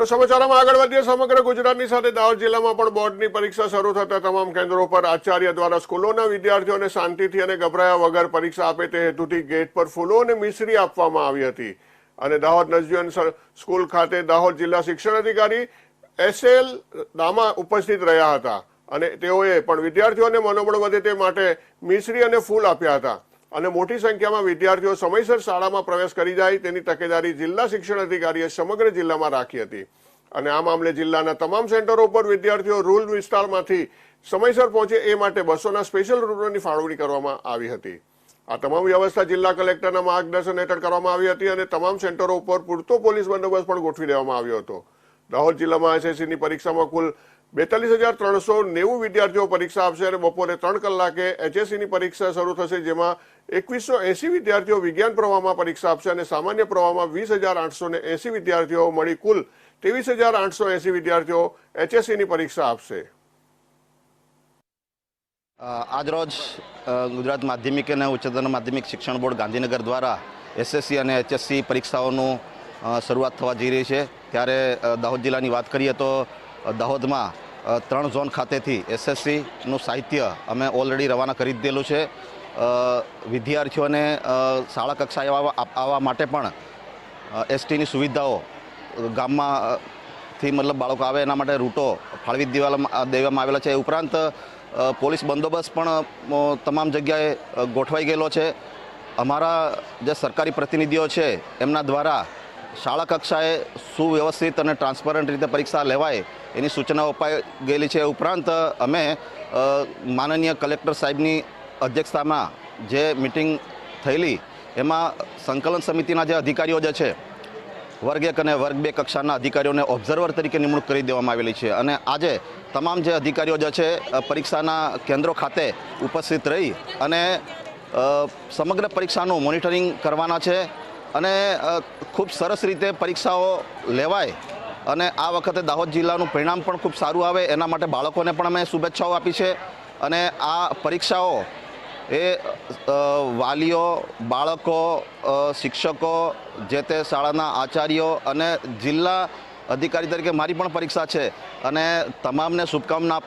તો સમાચારમાં આગળ વધીએ. સમગ્ર ગુજરાતની સાથે દાહોદ જિલ્લામાં પણ બોર્ડની પરીક્ષા શરૂ થતા તમામ કેન્દ્રો પર આચાર્ય દ્વારા સ્કૂલોના વિદ્યાર્થીઓને શાંતિથી અને ગભરાયા વગર પરીક્ષા આપે તે હેતુથી ગેટ પર ફૂલો અને મિશ્રી આપવામાં આવી હતી. અને દાહોદ નવજીવન સ- સ્કૂલ ખાતે દાહોદ જિલ્લા શિક્ષણ અધિકારી એસ એલ દામા ઉપસ્થિત રહ્યા હતા. અને તેઓએ પણ વિદ્યાર્થીઓને મનોબળ વધે તે માટે મિશ્રી અને ફૂલ આપ્યા હતા. અને મોટી સંખ્યામાં વિદ્યાર્થીઓ સમયસર શાળામાં પ્રવેશ કરી જાય તેની તકેદારી જિલ્લા શિક્ષણ અધિકારીએ સમગ્ર જિલ્લામાં રાખી હતી. અને આ મામલે જિલ્લાના તમામ સેન્ટરો ઉપર વિદ્યાર્થીઓ રૂલ વિસ્તારમાંથી સમયસર પહોંચે એ માટે બસોના સ્પેશિયલ રૂટોની ફાળવણી કરવામાં આવી હતી. આ તમામ વ્યવસ્થા જિલ્લા કલેક્ટરના માર્ગદર્શન હેઠળ કરવામાં આવી હતી અને તમામ સેન્ટરો ઉપર પૂરતો પોલીસ બંદોબસ્ત પણ ગોઠવી દેવામાં આવ્યો હતો. દાહોદ જિલ્લામાં એસએસસીની પરીક્ષામાં કુલ બેતાલીસ હજાર ત્રણસો નેવું વિદ્યાર્થીઓ પરીક્ષા આપશે અને બપોરે ત્રણ કલાકે એચએસસીની પરીક્ષા શરૂ થશે, જેમાં એકવીસો એસી વિદ્યાર્થીઓ વિજ્ઞાન પ્રવાહમાં પરીક્ષા આપશે અને સામાન્ય પ્રવાહમાં વીસ હજાર આઠસો ને એસી વિદ્યાર્થીઓ મળી કુલ ત્રેવીસ હજાર આઠસો એસી વિદ્યાર્થીઓ એચએસસીની પરીક્ષા આપશે. આજરોજ ગુજરાત માધ્યમિક અને ઉચ્ચતર માધ્યમિક શિક્ષણ બોર્ડ ગાંધીનગર દ્વારા એસએસસી અને એચએસસી પરીક્ષાઓનું શરૂઆત થવા જઈ રહી છે. ત્યારે દાહોદ જિલ્લાની વાત કરીએ તો દાહોદમાં ત્રણ ઝોન ખાતેથી એસએસસીનું સાહિત્ય અમે ઓલરેડી રવાના કરી દીધેલું છે. વિદ્યાર્થીઓને શાળા કક્ષાએ આવવા માટે પણ એસટીની સુવિધાઓ ગામમાંથી મતલબ બાળકો આવે એના માટે રૂટો ફાળવી દેવામાં દેવામાં આવેલા છે. એ ઉપરાંત પોલીસ બંદોબસ્ત પણ તમામ જગ્યાએ ગોઠવાઈ ગયેલો છે. અમારા જે સરકારી પ્રતિનિધિઓ છે, એમના દ્વારા શાળા કક્ષાએ સુવ્યવસ્થિત અને ટ્રાન્સપરન્ટ રીતે પરીક્ષા લેવાય એની સૂચનાઓ અપાઈ ગયેલી છે. ઉપરાંત, અમે માનનીય કલેક્ટર સાહેબની અધ્યક્ષતામાં જે મિટિંગ થયેલી, એમાં સંકલન સમિતિના જે અધિકારીઓ જે છે, વર્ગ એક અને વર્ગ બે કક્ષાના અધિકારીઓને ઓબ્ઝર્વર તરીકે નિમણૂક કરી દેવામાં આવેલી છે. અને આજે તમામ જે અધિકારીઓ જે છે પરીક્ષાના કેન્દ્રો ખાતે ઉપસ્થિત રહી અને સમગ્ર પરીક્ષાનું મોનિટરિંગ કરવાના છે. અને ખૂબ સરસ રીતે પરીક્ષાઓ લેવાય. અને આ વખતે દાહોદ જિલ્લાનું પરિણામ પણ ખૂબ સારું આવે, એના માટે બાળકોને પણ અમે શુભેચ્છાઓ આપી છે. અને આ પરીક્ષાઓ એ વાલીઓ, બાળકો શિક્ષકો, જે તે શાળાના આચાર્યો અને જિલ્લા અધિકારી તરીકે મારી પણ પરીક્ષા છે. અને તમામને શુભકામના